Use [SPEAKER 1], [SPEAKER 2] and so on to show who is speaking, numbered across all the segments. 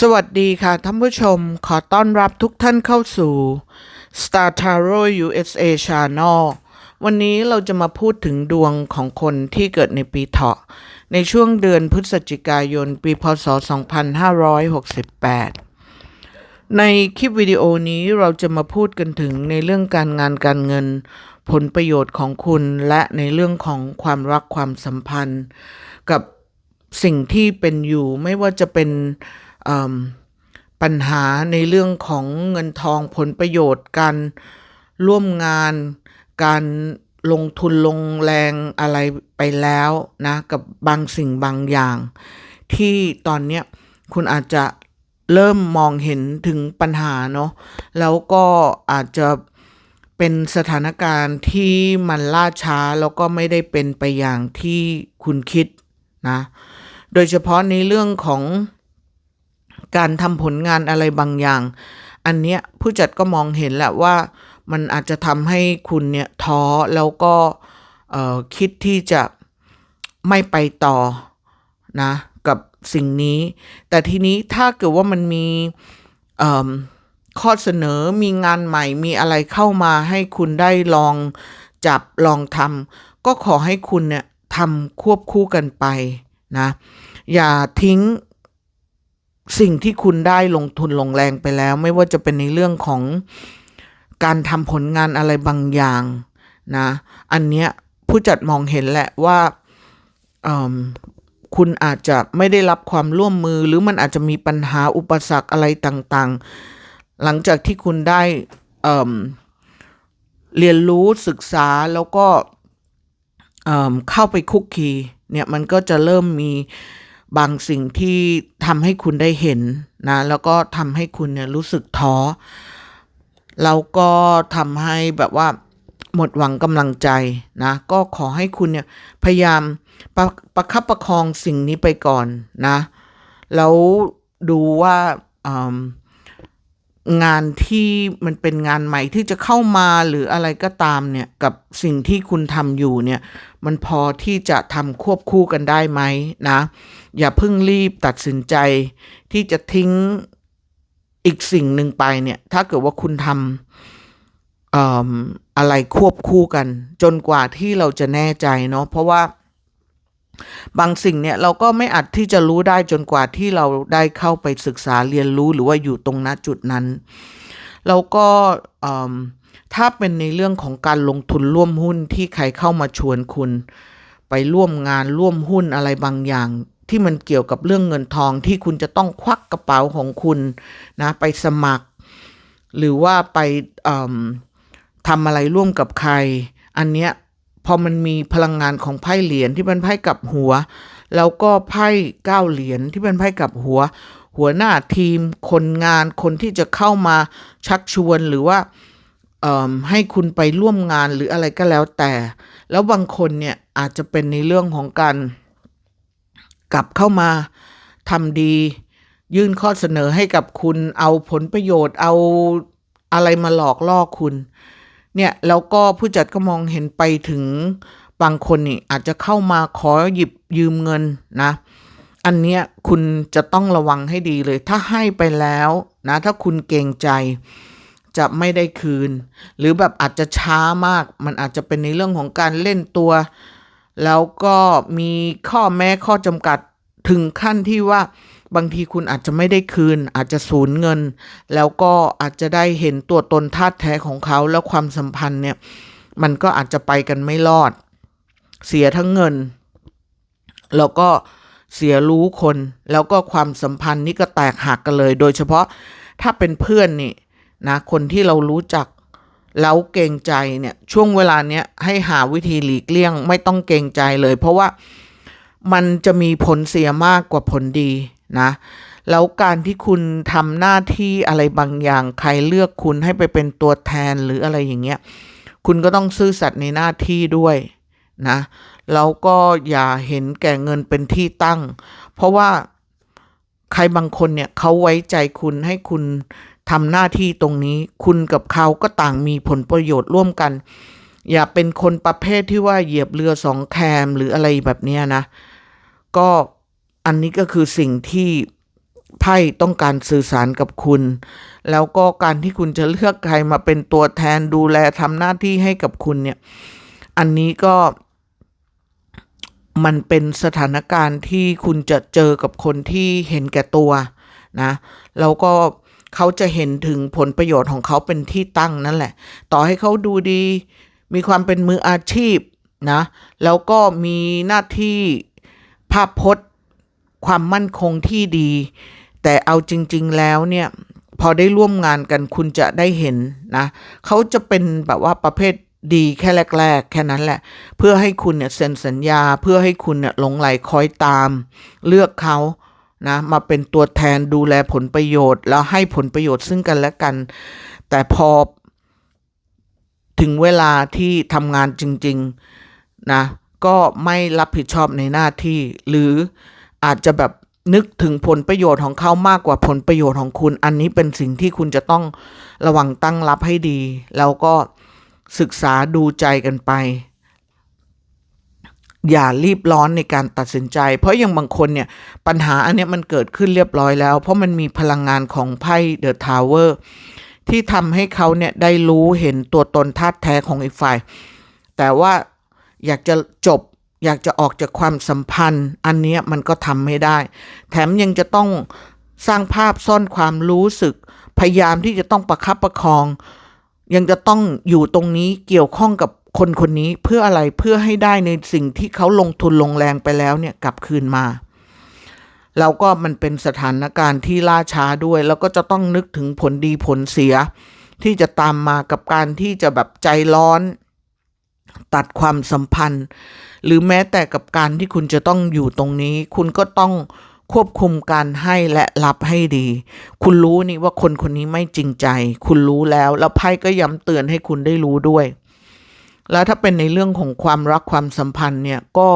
[SPEAKER 1] สวัสดีค่ะท่านผู้ชมขอต้อนรับทุกท่านเข้าสู่ Star Tarot USA Channel วันนี้เราจะมาพูดถึงดวงของคนที่เกิดในปีเถาะ ในช่วงเดือนพฤศจิกายนปีพศ 2568 ในคลิปวิดีโอนี้เราจะมาพูดกันถึงในเรื่องการงานการเงิน ผลประโยชน์ของคุณและในเรื่องของความรักความสัมพันธ์ กับสิ่งที่เป็นอยู่ไม่ว่าจะเป็น ปัญหาในเรื่องของเงินทองผลประโยชน์การร่วมงานการลงทุนลงแรงอะไรไปแล้วนะกับบางสิ่งบางอย่าง ที่ตอนเนี้ยคุณอาจจะเริ่มมองเห็นถึงปัญหาเนาะแล้วก็อาจจะเป็นสถานการณ์ที่มันล่าช้าแล้วก็ไม่ได้เป็นไปอย่างที่คุณคิดนะ โดยเฉพาะในเรื่องของ การทำผลงานอะไรบางอย่าง อันเนี้ยผู้จัดก็มองเห็นแหละว่ามันอาจจะทำให้คุณเนี่ยท้อแล้วก็คิดที่จะไม่ไปต่อนะกับสิ่งนี้ แต่ทีนี้ถ้าเกิดว่ามันมีข้อเสนอมีงานใหม่มีอะไรเข้ามาให้คุณได้ลองจับลองทำก็ขอให้คุณเนี่ยทำควบคู่กันไปนะอย่าทิ้ง สิ่งที่คุณได้ลงทุนลงแรงไปแล้ว ไม่ว่าจะเป็นในเรื่องของการทำผลงานอะไรบางอย่างนะ อันเนี้ยผู้จัดมองเห็นแหละว่าคุณอาจจะไม่ได้รับความร่วมมือ หรือมันอาจจะมีปัญหาอุปสรรคอะไรต่างๆ หลังจากที่คุณได้เเรียนรู้ศึกษาแล้วก็เเข้าไปคุกคีเนี่ยมันก็จะเริ่มมี บางสิ่งที่ทำให้คุณได้เห็นนะ แล้วก็ทำให้คุณเนี่ยรู้สึกท้อ แล้วก็ทำให้แบบว่าหมดหวังกำลังใจนะ ก็ขอให้คุณเนี่ยพยายามประประคับประคองสิ่งนี้ไปก่อนนะ แล้วดูว่าอืม งานที่มันเป็นงานใหม่ที่จะเข้ามาหรืออะไรก็ตามเนี่ย กับสิ่งที่คุณทำอยู่เนี่ย มันพอที่จะทำควบคู่กันได้ไหมนะ อย่าเพิ่งรีบตัดสินใจ ที่จะทิ้งอีกสิ่งหนึ่งไปเนี่ย ถ้าเกิดว่าคุณทำอ่ออะไรควบคู่กัน จนกว่าที่เราจะแน่ใจเนาะเพราะว่า บางสิ่งเนี่ยเราก็ไม่อาจที่จะรู้ได้จนกว่าที่เราได้เข้าไปศึกษาเรียนรู้หรือว่าอยู่ตรงณจุดนั้น แล้วก็ถ้าเป็นในเรื่องของการลงทุนร่วมหุ้นที่ใครเข้ามาชวนคุณ ไปร่วมงานร่วมหุ้นอะไรบางอย่าง ที่มันเกี่ยวกับเรื่องเงินทองที่คุณจะต้องควักกระเป๋าของคุณนะไปสมัคร หรือว่าไปทำอะไรร่วมกับใคร อันเนี้ย พอมันมีพลังงานของไพ่เหรียญที่เป็นไพ่กลับหัว แล้วก็ไพ่เก้าเหรียญที่เป็นไพ่กลับหัว หัวหน้าทีม คนงานคนที่จะเข้ามาชักชวนหรือว่าให้คุณไปร่วมงานหรืออะไรก็แล้วแต่ แล้วบางคนเนี่ยอาจจะเป็นในเรื่องของการกลับเข้ามาทำดี ยื่นข้อเสนอให้กับคุณเอาผลประโยชน์เอาอะไรมาหลอกล่อคุณ เนี่ยแล้วก็ผู้จัดก็มองเห็นไปถึงบางคนนี่อาจจะเข้ามาขอหยิบยืมเงินนะ อันเนี้ยคุณจะต้องระวังให้ดีเลย ถ้าให้ไปแล้วนะถ้าคุณเกรงใจจะไม่ได้คืน หรือแบบอาจจะช้ามาก มันอาจจะเป็นในเรื่องของการเล่นตัว แล้วก็มีข้อแม้ข้อจำกัดถึงขั้นที่ว่า บางทีคุณอาจจะไม่ได้คืน อาจจะสูญเงิน แล้วก็อาจจะได้เห็นตัวตนธาแท้ของเขาแล้วความสัมพันธ์เนี่ยมันก็อาจจะไปกันไม่รอด เสียทั้งเงิน แล้วก็เสียรู้คน แล้วก็ความสัมพันธ์นี่ก็แตกหักกันเลย โดยเฉพาะถ้าเป็นเพื่อนนี่นะคนที่เรารู้จักแล้วเกรงใจเนี่ยช่วงเวลาเนี้ยให้หาวิธีหลีกเลี่ยง ไม่ต้องเกรงใจเลย เพราะว่ามันจะมีผลเสียมากกว่าผลดี นะแล้วการที่คุณทำหน้าที่อะไรบางอย่าง ใครเลือกคุณให้ไปเป็นตัวแทนหรืออะไรอย่างเงี้ย คุณก็ต้องซื่อสัตย์ในหน้าที่ด้วยนะแล้วก็อย่าเห็นแก่เงินเป็นที่ตั้ง เพราะว่าใครบางคนเนี่ยเขาไว้ใจคุณให้คุณทำหน้าที่ตรงนี้ คุณกับเขาก็ต่างมีผลประโยชน์ร่วมกัน อย่าเป็นคนประเภทที่ว่าเหยียบเรือสองแคมหรืออะไรแบบเนี้ยนะ ก็ อันนี้ก็คือสิ่งที่ไพ่ต้องการสื่อสารกับคุณ แล้วก็การที่คุณจะเลือกใครมาเป็นตัวแทนดูแลทำหน้าที่ให้กับคุณเนี่ย อันนี้ก็มันเป็นสถานการณ์ที่คุณจะเจอกับคนที่เห็นแก่ตัวนะ แล้วก็เขาจะเห็นถึงผลประโยชน์ของเขาเป็นที่ตั้งนั่นแหละ ต่อให้เขาดูดี มีความเป็นมืออาชีพนะ แล้วก็มีหน้าที่ภาพพจน์ ความมั่นคงที่ดี แต่เอาจริง ๆ แล้วเนี่ยพอได้ร่วมงานกันคุณจะได้เห็นนะเขาจะเป็นแบบว่าประเภทดีแค่แรก ๆ แค่นั้นแหละ เพื่อให้คุณเนี่ยเซ็นสัญญา เพื่อให้คุณเนี่ยหลงไหลคอยตาม เลือกเขานะมาเป็นตัวแทนดูแลผลประโยชน์ แล้วให้ผลประโยชน์ซึ่งกันและกัน แต่พอ ถึงเวลาที่ทำงานจริง ๆ นะ ก็ไม่รับผิดชอบในหน้าที่ หรือ อาจจะแบบนึกถึงผลประโยชน์ของเขามากกว่าผลประโยชน์ของคุณ อันนี้เป็นสิ่งที่คุณจะต้องระวังตั้งรับให้ดี แล้วก็ศึกษาดูใจกันไป อย่ารีบร้อนในการตัดสินใจ เพราะอย่างบางคนเนี่ยปัญหาอันนี้มันเกิดขึ้นเรียบร้อยแล้ว เพราะมันมีพลังงานของไพ่เดอะทาวเวอร์ที่ทำให้เขาเนี่ยได้รู้เห็นตัวตนธาตุแท้ของอีกฝ่าย แต่ว่าอยากจะจบ อยากจะออกจากความสัมพันธ์ อันนี้มันก็ทำไม่ได้ แถมยังจะต้องสร้างภาพซ่อนความรู้สึก พยายามที่จะต้องประคับประคอง ยังจะต้องอยู่ตรงนี้เกี่ยวข้องกับคนคนนี้เพื่ออะไรเพื่อให้ได้ในสิ่งที่เขาลงทุนลงแรงไปแล้วเนี่ยกลับคืนมาแล้วก็มันเป็นสถานการณ์ที่ล่าช้าด้วย แล้วก็จะต้องนึกถึงผลดีผลเสีย ที่จะตามมากับการที่จะแบบใจร้อน ตัดความสัมพันธ์ หรือแม้แต่กับการที่คุณจะต้องอยู่ตรงนี้ คุณก็ต้องควบคุมการให้และรับให้ดี คุณรู้นี่ว่าคนคนนี้ไม่จริงใจ คุณรู้แล้ว แล้วไพ่ก็ย้ำเตือนให้คุณได้รู้ด้วย แล้วถ้าเป็นในเรื่องของความรักความสัมพันธ์เนี่ยก็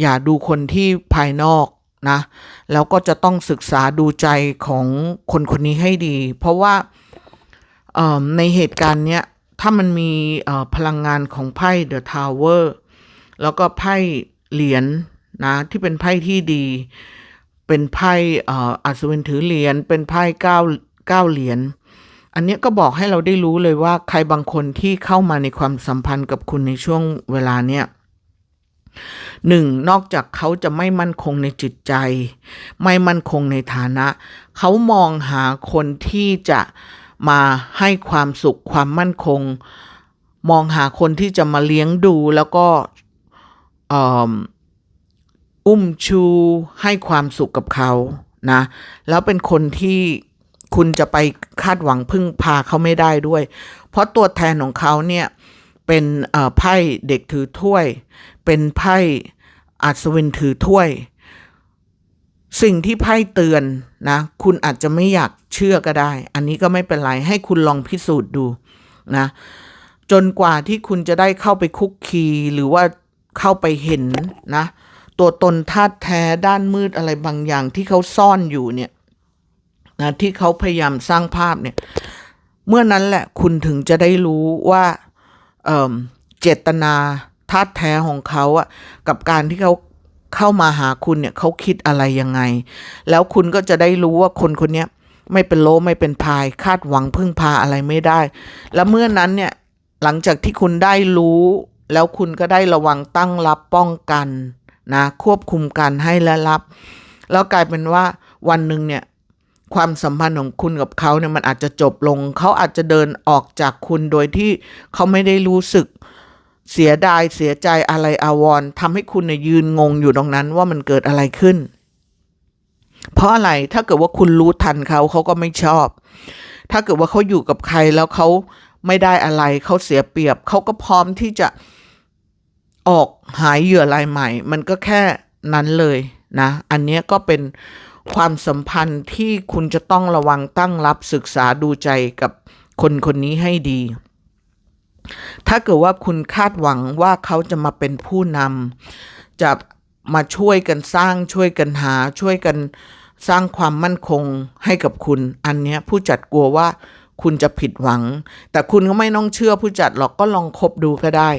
[SPEAKER 1] อย่าดูคนที่ภายนอกนะ แล้วก็จะต้องศึกษาดูใจของคนคนนี้ให้ดี เพราะว่าในเหตุการณ์เนี้ย ถ้ามันมีพลังงานของไพ่เดอะทาวเวอร์แล้วก็ไพ่เหรียญนะที่เป็นไพ่ที่ดี เป็นไพ่อัศวินถือเหรียญเป็นไพ่เก้าเก้าเหรียญอันนี้ก็บอกให้เราได้รู้เลยว่าใครบางคนที่เข้ามาในความสัมพันธ์กับคุณในช่วงเวลาเนี้ยหนึ่งนอกจากเขาจะไม่มั่นคงในจิตใจ ไม่มั่นคงในฐานะ เขามองหาคนที่จะ มาให้ความสุขความมั่นคง มองหาคนที่จะมาเลี้ยงดูแล้วก็ออุ้มชูให้ความสุขกับเขานะ แล้วเป็นคนที่คุณจะไปคาดหวังพึ่งพาเขาไม่ได้ด้วย เพราะตัวแทนของเขาเนี่ย เป็นไพ่เด็กถือถ้วย เป็นไพ่อัศวินถือถ้วย สิ่งที่ไพ่เตือนนะ คุณอาจจะไม่อยากเชื่อก็ได้ อันนี้ก็ไม่เป็นไร ให้คุณลองพิสูจน์ดูนะ จนกว่าที่คุณจะได้เข้าไปคุกคีหรือว่าเข้าไปเห็นนะ ตัวตนธาตุแท้ด้านมืดอะไรบางอย่างที่เขาซ่อนอยู่เนี่ยนะที่เขาพยายามสร้างภาพเนี่ย เมื่อนั้นแหละคุณถึงจะได้รู้ว่าเเจตนาธาตุแท้ของเขาอะกับการที่เขา เข้ามาหาคุณเนี่ยเขาคิดอะไรยังไง แล้วคุณก็จะได้รู้ว่าคนคนนี้ไม่เป็นโลไม่เป็นพายคาดหวังพึ่งพาอะไรไม่ได้ แล้วเมื่อนั้นเนี่ยหลังจากที่คุณได้รู้ แล้วคุณก็ได้ระวังตั้งรับป้องกันนะควบคุมการให้และรับ แล้วกลายเป็นว่าวันหนึ่งเนี่ยความสัมพันธ์ของคุณกับเขาเนี่ยมันอาจจะจบลง เขาอาจจะเดินออกจากคุณโดยที่เขาไม่ได้รู้สึก เสียดายเสียใจอะไรอาวรณ์ทำให้คุณเนี่ยยืนงงอยู่ตรงนั้นว่ามันเกิดอะไรขึ้น เพราะอะไรถ้าเกิดว่าคุณรู้ทันเขาเขาก็ไม่ชอบ ถ้าเกิดว่าเขาอยู่กับใครแล้วเขาไม่ได้อะไรเขาเสียเปรียบเขาก็พร้อมที่จะออกหายเหยื่อรายใหม่ มันก็แค่นั้นเลยนะ อันนี้ก็เป็นความสัมพันธ์ที่คุณจะต้องระวังตั้งรับศึกษาดูใจกับคนคนนี้ให้ดี ถ้าเกิดว่าคุณคาดหวังว่าเขาจะมาเป็นผู้นำจะมาช่วยกันสร้างช่วยกันหาช่วยกันสร้างความมั่นคงให้กับคุณ อันนี้ผู้จัดกลัวว่าคุณจะผิดหวัง แต่คุณก็ไม่ต้องเชื่อผู้จัดหรอกก็ลองคบดูก็ได้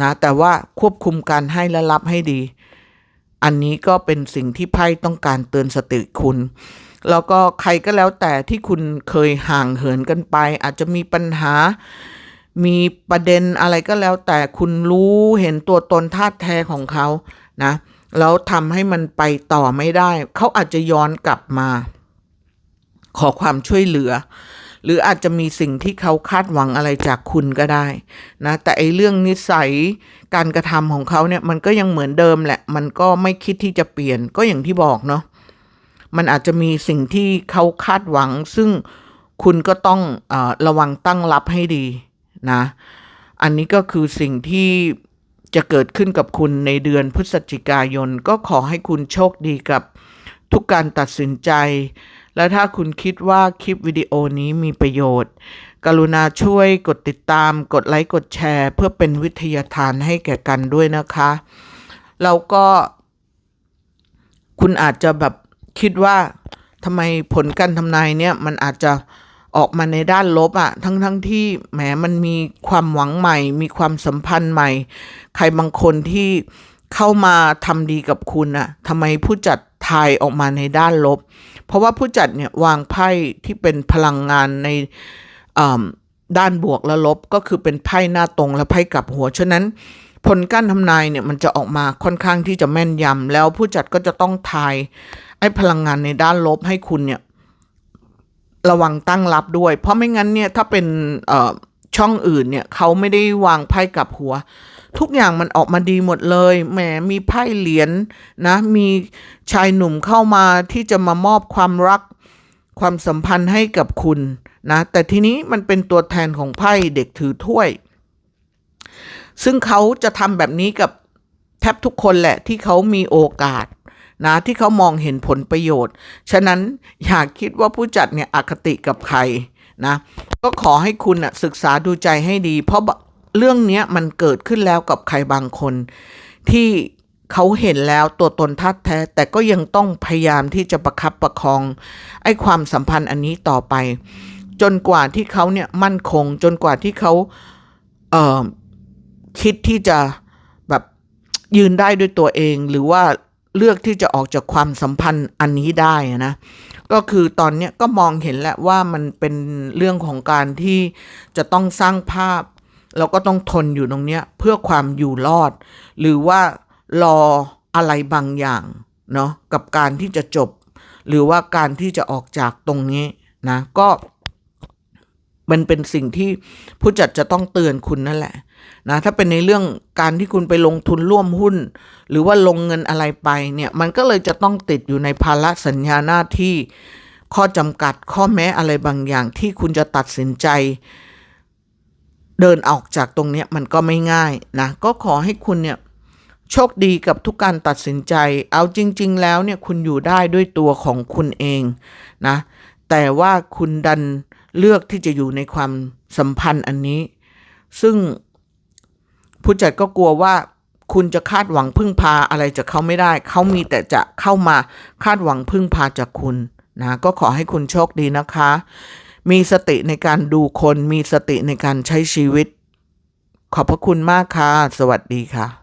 [SPEAKER 1] นะแต่ว่าควบคุมการให้และรับให้ดี อันนี้ก็เป็นสิ่งที่ไพ่ต้องการเตือนสติคุณแล้วก็ใครก็แล้วแต่ที่คุณเคยห่างเหินกันไป อาจจะมีปัญหา มีประเด็นอะไรก็แล้ว แต่คุณรู้เห็นตัวตนท่าตุแท้ของเขานะแล้วทำให้มันไปต่อไม่ได้ เขาอาจจะย้อนกลับมา ขอความช่วยเหลือ หรืออาจจะมีสิ่งที่เขาคาดหวังอะไรจากคุณก็ได้นะแต่ไอเรื่องนิสัยการกระทำของเขาเนี่ยมันก็ยังเหมือนเดิมแหละ มันก็ไม่คิดที่จะเปลี่ยนก็อย่างที่บอกเนาะมันอาจจะมีสิ่งที่เขาคาดหวัง ซึ่งคุณก็ต้องอระวังตั้งรับให้ดี นะ อันนี้ก็คือสิ่งที่จะเกิดขึ้นกับคุณในเดือนพฤศจิกายน ก็ขอให้คุณโชคดีกับทุกการตัดสินใจ และถ้าคุณคิดว่าคลิปวิดีโอนี้มีประโยชน์ กรุณาช่วยกดติดตาม กดไลค์ กดแชร์ เพื่อเป็นวิทยาทานให้แก่กันด้วยนะคะ แล้วก็ คุณอาจจะแบบคิดว่าทำไมผลการทำนายเนี่ยมันอาจจะ ออกมาในด้านลบอะทั้งทั้งที่แหมมันมีความหวังใหม่ มีความสัมพันธ์ใหม่ ใครบางคนที่เข้ามาทำดีกับคุณอะทำไมผู้จัดทายออกมาในด้านลบ เพราะว่าผู้จัดเนี่ยวางไพ่ที่เป็นพลังงานในอ่าด้านบวกและลบก็คือเป็นไพ่หน้าตรงและไพ่กลับหัว ฉะนั้นผลการทำนายเนี่ยมันจะออกมาค่อนข้างที่จะแม่นยำแล้วผู้จัดก็จะต้องทายไอ้พลังงานในด้านลบให้คุณเนี่ย ระวังตั้งรับด้วย เพราะไม่งั้นเนี่ยถ้าเป็นช่องอื่นเนี่ยเขาไม่ได้วางไพ่กับหัว ทุกอย่างมันออกมาดีหมดเลยแหมมีไพ่เหรียญนะมีชายหนุ่มเข้ามาที่จะมามอบความรักความสัมพันธ์ให้กับคุณนะแต่ทีนี้มันเป็นตัวแทนของไพ่เด็กถือถ้วย ซึ่งเขาจะทำแบบนี้กับแทบทุกคนแหละที่เขามีโอกาส นะที่เขามองเห็นผลประโยชน์ ฉะนั้นอย่าคิดว่าผู้จัดเนี่ยอคติกับใครนะก็ขอให้คุณนะศึกษาดูใจให้ดี เพราะเรื่องนี้มันเกิดขึ้นแล้วกับใครบางคน ที่เขาเห็นแล้วตัวตนทัดแท้ แต่ก็ยังต้องพยายามที่จะประคับประคองไอ้ความสัมพันธ์อันนี้ต่อไป จนกว่าที่เขาเนี่ยมั่นคง จนกว่าที่เขาเอ่อคิดที่จะแบบยืนได้ด้วยตัวเองหรือว่า เลือกที่จะออกจากความสัมพันธ์อันนี้ได้นะ ก็คือตอนนี้ก็มองเห็นแล้วว่ามันเป็นเรื่องของการที่จะต้องสร้างภาพ แล้วก็ต้องทนอยู่ตรงเนี้ยเพื่อความอยู่รอด หรือว่ารออะไรบางอย่างเนาะกับการที่จะจบ หรือว่าการที่จะออกจากตรงนี้นะ ก็ มันเป็นสิ่งที่ผู้จัดจะต้องเตือนคุณนั่นแหละนะถ้าเป็นในเรื่องการที่คุณไปลงทุนร่วมหุ้น หรือว่าลงเงินอะไรไปเนี่ยมันก็เลยจะต้องติดอยู่ในภาระสัญญาหน้าที่ ข้อจำกัดข้อแม้อะไรบางอย่างที่คุณจะตัดสินใจ เดินออกจากตรงนี้มันก็ไม่ง่ายนะก็ขอให้คุณเนี่ยโชคดีกับทุกการตัดสินใจ เอาจริง ๆ แล้วเนี่ยคุณอยู่ได้ด้วยตัวของคุณเองนะแต่ว่าคุณดัน เลือกที่จะอยู่ในความสัมพันธ์อันนี้ ซึ่งผู้จัดก็กลัวว่าคุณจะคาดหวังพึ่งพาอะไรจากเขาไม่ได้ เขามีแต่จะเข้ามาคาดหวังพึ่งพาจากคุณนะก็ขอให้คุณโชคดีนะคะ มีสติในการดูคน มีสติในการใช้ชีวิต ขอบพระคุณมากค่ะ สวัสดีค่ะ